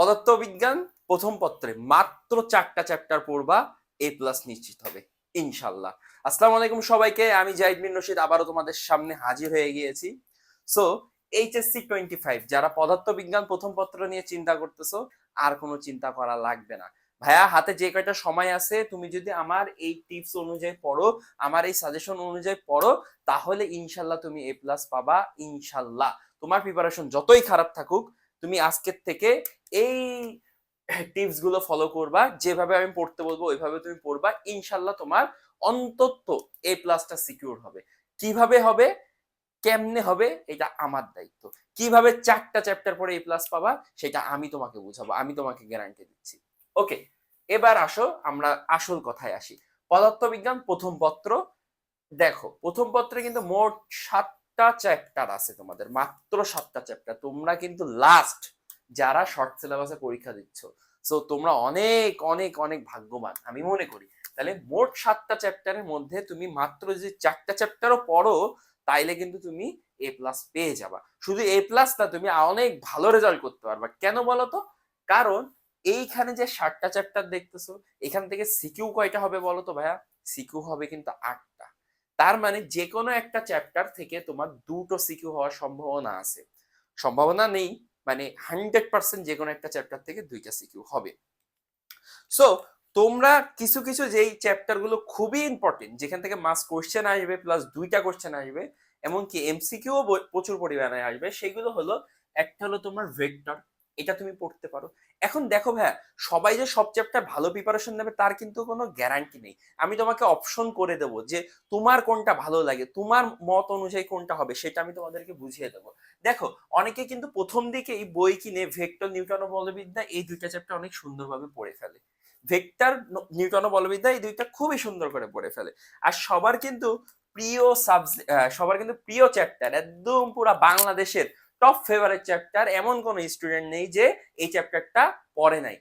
পদার্থবিজ্ঞান প্রথম পত্রে মাত্র চারটা চ্যাপ্টার পড়বা এ প্লাস নিশ্চিত হবে, ইনশাল্লাহ। আসসালামু আলাইকুম সবাইকে, আমি জাহিদ বিন রশিদ, আবারও তোমাদের সামনে হাজির হয়ে গিয়েছি। সো এইচএসসি টোয়েন্টি ফাইভ যারা পদার্থবিজ্ঞান প্রথম পত্র নিয়ে চিন্তা করতেছো, আর কোনো চিন্তা করা লাগবে না। ভাইয়া, হাতে যে কয়টা সময় আছে, তুমি যদি আমার এই টিপস অনুযায়ী পড়ো, আমার এই সাজেশন অনুযায়ী পড়ো, তাহলে ইনশাল্লাহ তুমি এ প্লাস পাবা, ইনশাল্লাহ। তোমার প্রিপারেশন যতই খারাপ থাকুক তুমি আজকের থেকে এই টিপসগুলো ফলো করবা, যেভাবে আমি পড়তে বলব ওইভাবে তুমি পড়বা, ইনশাল্লাহ তোমার অন্তত এ প্লাসটা সিকিউর হবে। কীভাবে হবে? কেমনে হবে? এটা আমার দায়িত্ব। কীভাবে চারটা চ্যাপ্টার পরে এ প্লাস পাবা, সেটা আমি তোমাকে বুঝাবো, আমি তোমাকে গ্যারান্টি দিচ্ছি। ওকে এবার আসো, আমরা আসল কথায় আসি। পদার্থবিজ্ঞান প্রথম পত্র, দেখো, প্রথম পত্রে কিন্তু মোট সাতটা চ্যাপ্টার আছে তোমাদের, মাত্র সাতটা চ্যাপ্টার তোমরা কিন্তু লাস্ট যারা শর্ট সিলেবাসে পরীক্ষা দিচ্ছ সো তোমরা অনেক অনেক অনেক ভাগ্যবান, আমি মনে করি। তাহলে মোট সাতটা চ্যাপ্টারের মধ্যে তুমি মাত্র যদি চারটা চ্যাপ্টারও পড়ো, তাইলে কিন্তু তুমি এ প্লাস পেয়ে যাবা। শুধু এ প্লাস না, তুমি অনেক ভালো রেজাল্ট করতে পারবা। কেন বলো তো কারণ এইখানে যে ষাটটা চ্যাপ্টার দেখতেছো, এখান থেকে সিকিউ কয়টা হবে বলো তো ভাইয়া সিকিউ হবে কিন্তু আটটা। তার মানে যে কোনো একটা চ্যাপ্টার থেকে তোমার দুটো সিকিউ হওয়ার সম্ভাবনা আছে। সম্ভাবনা নেই মানে হান্ড্রেড পার্সেন্ট যে কোনো একটা চ্যাপ্টার থেকে দুইটা সিকিউ হবে। সো তোমরা কিছু কিছু যেই চ্যাপ্টারগুলো খুবই ইম্পর্টেন্ট যেখান থেকে মাস কোশ্চেন আসবে প্লাস দুইটা কোশ্চেন আসবে, এমনকি এমসিকিউ প্রচুর পরিমাণে আসবে, সেগুলো হলো, একটা হলো তোমার ভেক্টর এটা তুমি পড়তে পারো। এখন দেখো ভাইয়া, সবাই যে সব চ্যাপ্টার ভালো প্রিপারেশন নেবে তার কিন্তু কোনো গ্যারান্টি নেই। আমি তোমাকে অপশন করে দেবো যে তোমার কোনটা ভালো লাগে, তোমার মত অনুযায়ী কোনটা হবে সেটা আমি তোমাদেরকে বুঝিয়ে দেবো। দেখো, অনেকে কিন্তু প্রথম দিকে এই বই কিনে ভেক্টর নিউটন বলবিদ্যা এই দুইটা চ্যাপ্টার অনেক সুন্দরভাবে পড়ে ফেলে। ভেক্টর নিউটন বলবিদ্যা এই দুইটা খুবই সুন্দর করে পড়ে ফেলে। আর সবার কিন্তু প্রিয় সাবজেক্ট সবার কিন্তু প্রিয় চ্যাপ্টার একদম পুরা বাংলাদেশের টপ ফেভারিট চ্যাপ্টার এমন কোন স্টুডেন্ট নেই যে এই চ্যাপ্টারটা পড়ে নাই।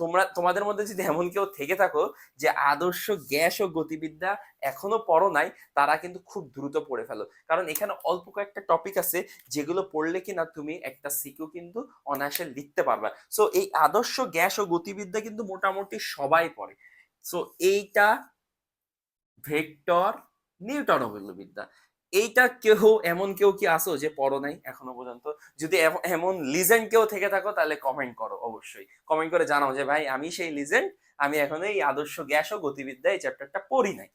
তোমরা, তোমাদের মধ্যে যদি এমন কেউ থেকে থাকো যে আদর্শ গ্যাস ও গতিবিদ্যা এখনও পড়ো নাই, তারা কিন্তু খুব দ্রুত পড়ে ফেলো। কারণ এখানে অল্প কয়েকটা টপিক আছে যেগুলো পড়লে কিনা তুমি একটা সিকিউ কিন্তু অনায়াসে লিখতে পারবা। সো এই আদর্শ গ্যাস ও গতিবিদ্যা কিন্তু মোটামুটি সবাই পড়ে। সো এইটা ভেক্টর নিউটন বিদ্যা। এইটা কেউ এমন কেউ কি আসো যে পড়ো নাই এখনও পর্যন্ত? যদি এমন লিজেন্ড কেউ থেকে থাকো, তাহলে কমেন্ট করো, অবশ্যই। কমেন্ট করে জানাও যে, ভাই, আমি সেই লিজেন্ড আমি এখন এই আদর্শ গ্যাস ও গতিবিদ্যা এই চ্যাপ্টারটা পড়ি নাই।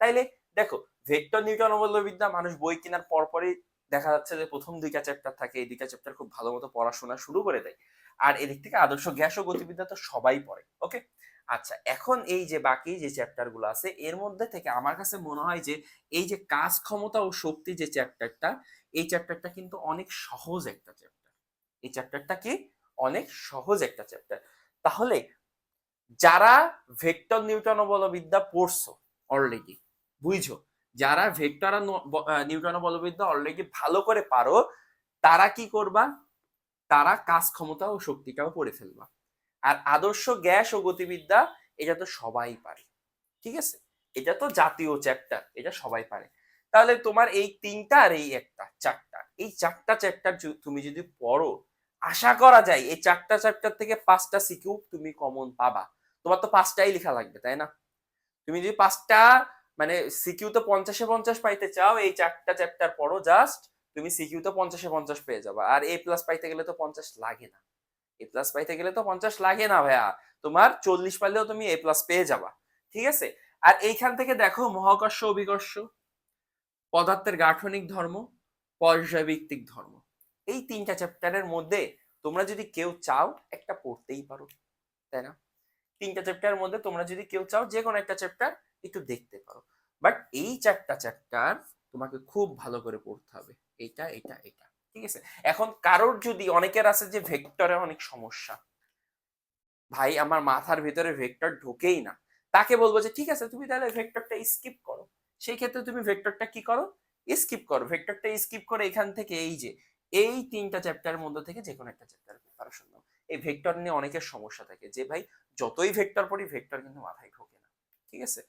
তাইলে দেখো ভেক্টর নিউটন বিদ্যা মানুষ বই কেনার পরপরই দেখা যাচ্ছে যে, প্রথম দুইটা চ্যাপ্টার থাকে, এই দুইটা চ্যাপ্টার খুব ভালো মতো পড়াশোনা শুরু করে দেয়। আর এদিক থেকে আদর্শ গ্যাস ও গতিবিদ্যা তো সবাই পড়ে ওকে আচ্ছা এখন এই যে বাকি যে চ্যাপ্টারগুলো আছে, এর মধ্যে থেকে আমার কাছে মনে হয় যে, এই যে কাজ ক্ষমতা ও শক্তি যে চ্যাপ্টারটা এই চ্যাপ্টারটা কিন্তু অনেক সহজ একটা চ্যাপ্টার এই চ্যাপ্টারটা কি? অনেক সহজ একটা চ্যাপ্টার তাহলে, যারা ভেক্টর নিউটন বলবিদ্যা পড়ছো অলরেডি বুঝছ? যারা ভেক্টর নিউটন বলবিদ্যা অলরেডি ভালো করে পারো, তারা কি করবা? তারা কাজ ক্ষমতা ও শক্তিটাও পড়ে ফেলবা। আর আদর্শ গ্যাস ও গতিবিদ্যা, এটা তো সবাই পারে। ঠিক আছে? এটা তো জাতীয় চ্যাপ্টার এটা সবাই পারে। তাহলে তোমার এই তিনটা আর এই একটা, চারটা, এই চারটা চ্যাপ্টার তুমি যদি পড়ো, আশা করা যায় এই চারটা চ্যাপ্টার থেকে পাঁচটা সিকিউ তুমি কমন পাবা। তোমার তো পাঁচটাই লেখা লাগবে, তাই না? তুমি যদি পাঁচটা মানে সিকিউ তো পঞ্চাশে পঞ্চাশ পাইতে চাও, এই চারটা চ্যাপ্টার পড়ো জাস্ট তুমি সিকিউ তো পঞ্চাশে পঞ্চাশ পেয়ে যাবা। আর এ প্লাস পাইতে গেলে তো পঞ্চাশ লাগে না। এ প্লাস পাইতে গেলে তো পঞ্চাশ লাগে না ভাইয়া। তোমার চল্লিশ পাইলেও তুমি এ প্লাস পেয়ে যাবা। ঠিক আছে? আর এইখান থেকে দেখো মহাকর্ষ, অভিকর্ষ, পদার্থের গাঠনিক ধর্ম, পর্যায়ভিত্তিক ধর্ম। এই তিনটা চ্যাপ্টারের মধ্যে তোমরা যদি কেউ চাও, একটা পড়তেই পারো, তাই না? তিনটা চ্যাপ্টারের মধ্যে তোমরা যদি কেউ চাও, যে কোনো একটা চ্যাপ্টার একটু দেখতে পারো। বাট এই চারটা চ্যাপ্টার তোমাকে খুব ভালো করে পড়তে হবে। এটা এটা এটা। ঠিক আছে? এখন কারোর যদি অনেকের আছে যে ভেক্টরে অনেক সমস্যা। ভাই, আমার মাথার ভিতরে ভেক্টর ঢোকেই না। তাকে বলব যে, ঠিক আছে, তুমি তাহলে ভেক্টরটা স্কিপ করো। সেই ক্ষেত্রে তুমি ভেক্টরটা কি করো? স্কিপ করো। ভেক্টরটা স্কিপ করে এখান থেকে এই যে, এই তিনটা চ্যাপ্টারের মধ্যে থেকে যে কোনো একটা চ্যাপ্টার প্রিপারেশন নাও এই ভেক্টর নিয়ে অনেকের সমস্যা থাকে যে, ভাই, যতই ভেক্টর পড়ি ভেক্টর কিন্তু মাথায় ঢোকে না। ঠিক আছে?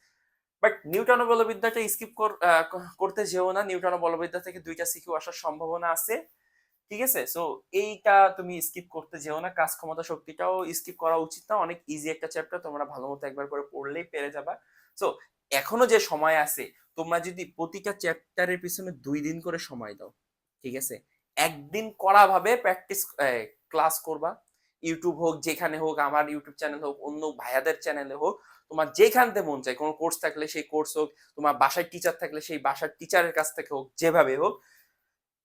বাট নিউটন বলবিদ্যাটা স্কিপ করতে যেও না। নিউটন বলবিদ্যা থেকে দুইটা সিকিউ আসার সম্ভাবনা আছে। ঠিক আছে? সো এইটা তুমি স্কিপ করতে যেও না। কাজ ক্ষমতা শক্তিটাও স্কিপ করা উচিত না। অনেক ইজি একটা চ্যাপ্টার তোমরা ভালো মতো একবার করে পড়লেই পেরে যাবা। সো এখনও যে সময় আছে, তোমরা যদি প্রতিটা চ্যাপ্টারের পিছনে দুই দিন করে সময় দাও। ঠিক আছে? একদিন কড়া ভাবে প্র্যাকটিস ক্লাস করবা। ইউটিউব হোক, যেখানে হোক, আমার ইউটিউব চ্যানেল হোক, অন্য ভাইয়াদের চ্যানেলে হোক। তোমার যেখানতে মন চায়, কোনো কোর্স থাকলে সেই কোর্স হোক, তোমার বাসায় টিচার থাকলে সেই বাসার টিচারের কাছ থেকে হোক, যেভাবে হোক,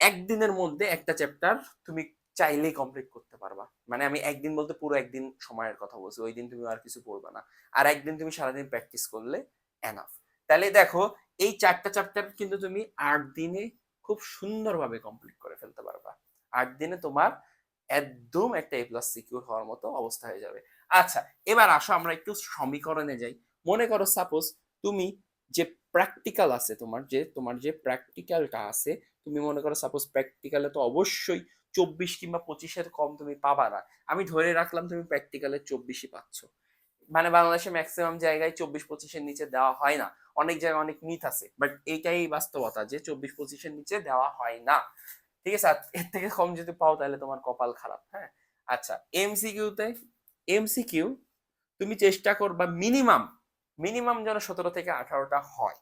একদিনের মধ্যে একটা চ্যাপ্টার তুমি চাইলেই কমপ্লিট করতে পারবা। মানে আমি একদিন বলতে পুরো একদিন সময়ের কথা বলছি, ওই দিন তুমি আর কিছু পড়বে না। আর একদিন তুমি সারাদিন প্র্যাকটিস করলে এনাফ তাহলে দেখো, এই চারটা চ্যাপ্টার কিন্তু তুমি আট দিনে খুব সুন্দরভাবে কমপ্লিট করে ফেলতে পারবা। আট দিনে তোমার একদম একটা এ প্লাস সিকিউর হওয়ার মতো অবস্থা হয়ে যাবে। আচ্ছা এবার আসো আমরা একটু সমীকরণে যাই। মনে করো সাপোজ তুমি যে প্র্যাকটিক্যাল আছে তোমার, যে তোমার যে প্র্যাকটিক্যালটা আছে, তুমি মনে করো সাপোজ প্র্যাকটিক্যালে তো অবশ্যই চব্বিশ কিংবা পঁচিশের কম তুমি পাবা না। আমি ধরে রাখলাম তুমি প্র্যাকটিক্যালে চব্বিশই পাচ্ছ। মানে বাংলাদেশে ম্যাক্সিমাম জায়গায় চব্বিশ পঁচিশের নিচে দেওয়া হয় না। অনেক জায়গায় অনেক মিথ আছে। বাট এইটাই বাস্তবতা যে চব্বিশ পঁচিশের নিচে দেওয়া হয় না। ঠিক আছে? এর থেকে কম যদি পাও তাহলে তোমার কপাল খারাপ হ্যাঁ? আচ্ছা এমসিকিউতে এমসিকিউ তুমি চেষ্টা করবা মিনিমাম মিনিমাম যেন সতেরো থেকে আঠারোটা হয়।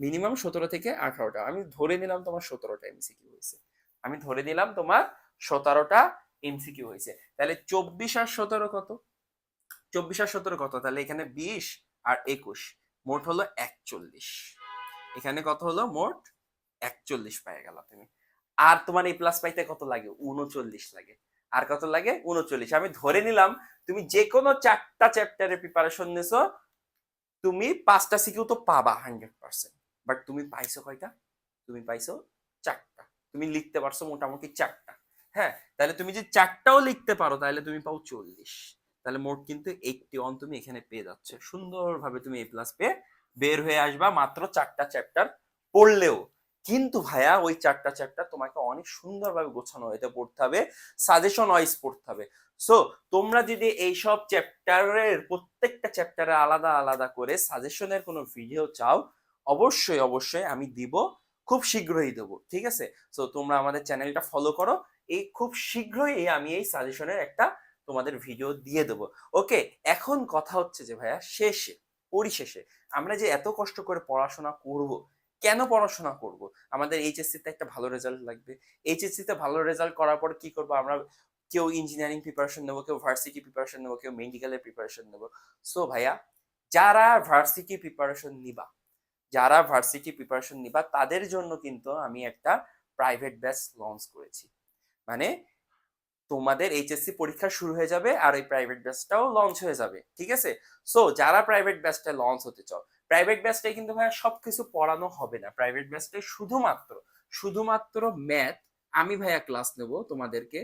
মিনিমাম সতেরো থেকে আঠারোটা। আমি ধরে নিলাম তোমার সতেরোটা এমসিকিউ হয়েছে। আমি ধরে নিলাম তোমার সতেরোটা এমসিকিউ হয়েছে। তাহলে চব্বিশ আর সতেরো কত? চব্বিশ আর সতেরো কত? তাহলে এখানে বিশ আর একুশ। মোট হলো একচল্লিশ। এখানে কত হলো? মোট একচল্লিশ পাই গেল তুমি। আর তোমার এই প্লাস পাইতে কত লাগে? উনচল্লিশ লাগে। আর কত লাগে? উনচল্লিশ। আমি ধরে নিলাম, তুমি যে কোনো চারটা চ্যাপ্টারে প্রিপারেশন নিছো, তুমি পাঁচটা সিকিউ তো পাবা হান্ড্রেড পার্সেন্ট বাট তুমি পাইছো কয়টা? তুমি পাইছো চারটা। তুমি লিখতে পারছ মোটামুটি চারটা। হ্যাঁ? তাহলে তুমি যদি চারটাও লিখতে পারো, তাহলে তুমি পাও চল্লিশ। তাহলে মোট কিন্তু এইটটি ওয়ান তুমি এখানে পেয়ে যাচ্ছে। সুন্দরভাবে তুমি এ প্লাস পেয়ে বের হয়ে আসবা মাত্র চারটা চ্যাপ্টার পড়লেও। কিন্তু ভাইয়া, ওই চারটা চ্যাপ্টার তোমাকে অনেক সুন্দরভাবে গোছানো হইতে পড়তে হবে। সাজেশন ওয়াইজ পড়তে হবে। সো তোমরা যদি এইসব চ্যাপ্টারের প্রত্যেকটা চ্যাপ্টারে আলাদা আলাদা করে সাজেশনের কোনো ভিডিও চাও, অবশ্যই অবশ্যই আমি দিব। খুব শীঘ্রই দেবো, ঠিক আছে? সো তোমরা আমাদের চ্যানেলটা ফলো করো। এই খুব শীঘ্রই আমি এই সাজেশনের একটা তোমাদের ভিডিও দিয়ে দেবো। ওকে এখন কথা হচ্ছে যে ভাইয়া, শেষে, পরিশেষে আমরা যে এত কষ্ট করে পড়াশোনা করব কেন পড়াশোনা করব? আমাদের এইচএসসি তে একটা ভালো রেজাল্ট লাগবে। এইচএসসি তে ভালো রেজাল্ট করার পর কি করব? আমরা কেউ ইঞ্জিনিয়ারিং প্রিপারেশন নেব, কেউ ভার্সিটি প্রিপারেশন নেব, কেউ মেডিকেলের প্রিপারেশন নেব। সো ভাইয়া, যারা ভার্সিটি প্রিপারেশন নিবা, যারা ভার্সিটি প্রিপারেশন নিবা, তাদের জন্য কিন্তু আমি একটা প্রাইভেট ব্যাচ লঞ্চ করেছি। মানে তোমাদের এইচএসসি পরীক্ষা শুরু হয়ে যাবে আর এই প্রাইভেট ব্যাচটাও লঞ্চ হয়ে যাবে, ঠিক আছে? সো যারা প্রাইভেট ব্যাচটা লঞ্চ হতে চাও প্রাইভেট ব্যাচটাই কিন্তু ভাইয়া সবকিছু পড়ানো হবে না। প্রাইভেট ব্যাচটাই শুধুমাত্র শুধুমাত্র ম্যাথ আমি ভাইয়া ক্লাস নেব তোমাদেরকে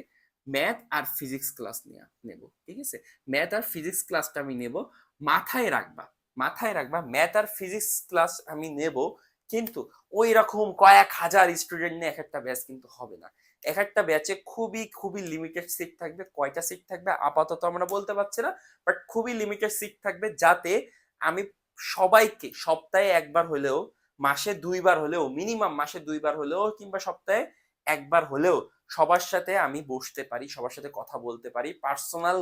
ম্যাথ আর ফিজিক্স ক্লাস নিয়ে নেব, ঠিক আছে? ম্যাথ আর ফিজিক্স ক্লাসটা আমি নেব, মাথায় রাখবা মাথায় রাখবা ম্যাথ আর ফিজিক্স ক্লাস আমি নেব, কিন্তু ওই রকম কয়েক হাজার স্টুডেন্ট নিয়ে এক একটা ব্যাচ কিন্তু হবে না। এক একটা ব্যাচে খুবই খুবই লিমিটেড সিট থাকবে, কয়টা সিট থাকবে আপাতত আমরা বলতে পারছি না বাট খুবই লিমিটেড সিট থাকবে যাতে আমি সবাইকে সপ্তাহে একবার হলেও, মাসে দুইবার হলেও মিনিমাম মাসে দুইবার হলেও কিংবা সপ্তাহে একবার হলেও সবার সাথে আমি বসতে পারি, সবার সাথে কথা বলতে পারি পার্সোনাল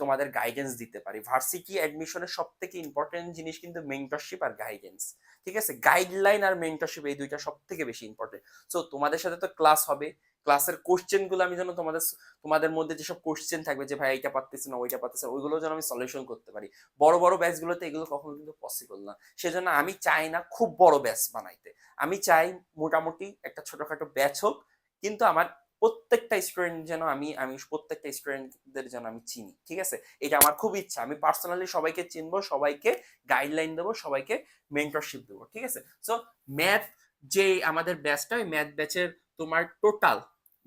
তোমাদের গাইডেন্স দিতে পারি। ভার্সিটি অ্যাডমিশনের সব থেকে ইম্পর্টেন্ট জিনিস কিন্তু মেন্টরশিপ আর গাইডেন্স ঠিক আছে? গাইডলাইন আর মেন্টরশিপ এই দুইটা সব থেকে বেশি ইম্পর্টেন্ট সো তোমাদের সাথে তো ক্লাস হবে ক্লাসের কোশ্চেনগুলো আমি যেন তোমাদের তোমাদের মধ্যে যেসব কোশ্চেন থাকবে যে, ভাই, এইটা পারতেছি না, ওইটা পারতেছি ওইগুলো যেন আমি সলিউশন করতে পারি। বড় বড় ব্যাচ গুলোতে এগুলো কখনো কিন্তু পসিবল না। সেজন্য আমি চাই না খুব বড় ব্যাচ বানাইতে। আমি চাই মোটামুটি একটা ছোটখাটো ব্যাচ হোক, কিন্তু আমার প্রত্যেকটা স্টুডেন্ট যেন আমি আমি প্রত্যেকটা স্টুডেন্টদের যেন আমি চিনি, ঠিক আছে? এটা আমার খুব ইচ্ছা। আমি পার্সোনালি সবাইকে চিনবো, সবাইকে গাইডলাইন দেবো, সবাইকে মেন্টরশিপ দেবো, ঠিক আছে? সো ম্যাথ যে আমাদের ব্যাচটা ওই ম্যাথ ব্যাচের তোমার total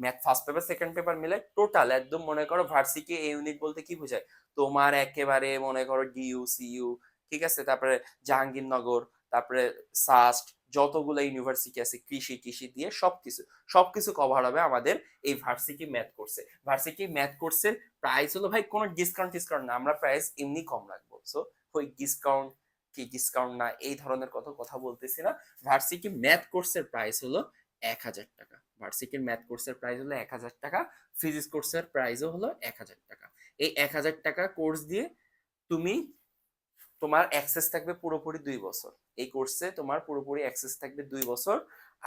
math first paper second paper মিলে টোটাল একদম মনে করো ভার্সিকে এ ইউনিট বলতে কি বোঝায়? তোমার একেবারে মনে করো ডিইউ সিইউ ঠিক আছে? তারপরে জাহাঙ্গীরনগর, তারপরে সাস্ট যতগুলো ইউনিভার্সিটি আছে, কৃষি কৃষি দিয়ে সবকিছু সবকিছু কভার হবে আমাদের এই ভার্সিটি ম্যাথ কোর্সে ভার্সিটি ম্যাথ কোর্সের প্রাইস হলো ভাই কোনো ডিসকাউন্ট ডিসকাউন্ট না, আমরা প্রাইস এমনি কম রাখব। সো ওই ডিসকাউন্ট কি ডিসকাউন্ট না, এই ধরনের কথা কথা বলতেছি না। ভার্সিটি ম্যাথ কোর্সের প্রাইস হলো এক হাজার টাকা। ভার্সিটির ম্যাথ কোর্সের প্রাইস হলো এক হাজার টাকা ফিজিক্স কোর্সের প্রাইসও হলো এক হাজার টাকা। এই এক হাজার টাকা কোর্স দিয়ে তুমি তোমার অ্যাক্সেস থাকবে পুরোপুরি দুই বছর। এই কোর্সে তোমার পুরোপুরি অ্যাক্সেস থাকবে দুই বছর।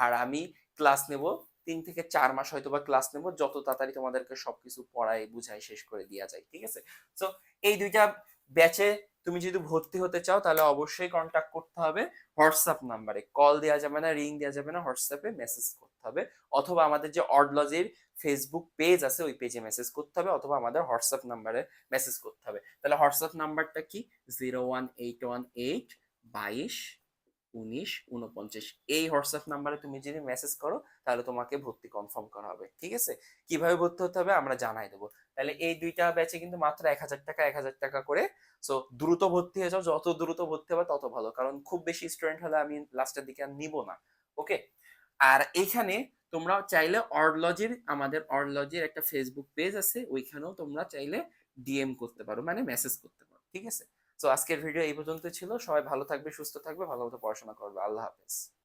আর আমি ক্লাস নেব তিন থেকে চার মাস হয়তো বা ক্লাস নেব, যত তাড়াতাড়ি তোমাদেরকে সবকিছু পড়াই বুঝাই শেষ করে দেওয়া যায়, ঠিক আছে? তো এই দুইটা ব্যাচে তুমি যদি ভর্তি হতে চাও, তাহলে অবশ্যই কন্ট্যাক্ট করতে হবে হোয়াটসঅ্যাপ নাম্বারে কল দেওয়া যাবে না রিং দেওয়া যাবে না, হোয়াটসঅ্যাপে মেসেজ করতে হবে, অথবা আমাদের যে অডলজির ফেসবুক পেজ আছে, ওই পেজে মেসেজ করতে হবে, অথবা আমাদের হোয়াটসঅ্যাপ নাম্বারে মেসেজ করতে হবে। তাহলে হোয়াটসঅ্যাপ নাম্বারটা কি? Zero one eight one eight বাইশ, উনিশ উনপঞ্চাশ এই হোয়াটসঅ্যাপ নাম্বারে তুমি যদি মেসেজ করো, তাহলে তোমাকে ভর্তি কনফার্ম করা হবে, ঠিক আছে? কীভাবে ভর্তি হতে হবে আমরা জানাই দেবো। তাহলে এই দুইটা ব্যাচে কিন্তু মাত্র এক হাজার টাকা, এক হাজার টাকা করে সো দ্রুত ভর্তি হয়ে যাও, যত দ্রুত ভর্তি হবে তত ভালো। কারণ খুব বেশি স্টুডেন্ট হলে আমি লাস্টের দিকে আর নিব না ওকে আর এখানে তোমরা চাইলে অর্লজির, আমাদের অর্লজির একটা ফেসবুক পেজ আছে, ওইখানেও তোমরা চাইলে ডিএম করতে পারো মানে মেসেজ করতে পারো, ঠিক আছে? তো আজকের ভিডিও এই পর্যন্ত ছিল, সবাই ভালো থাকবে, সুস্থ থাকবে, ভালো মতো পড়াশোনা করবে, আল্লাহ হাফেজ।